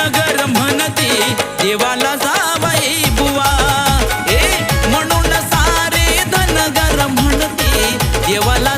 नगर म्हणते देवाला जावाई बुवा. ए म्हणून सारे धनगर म्हणते देवाला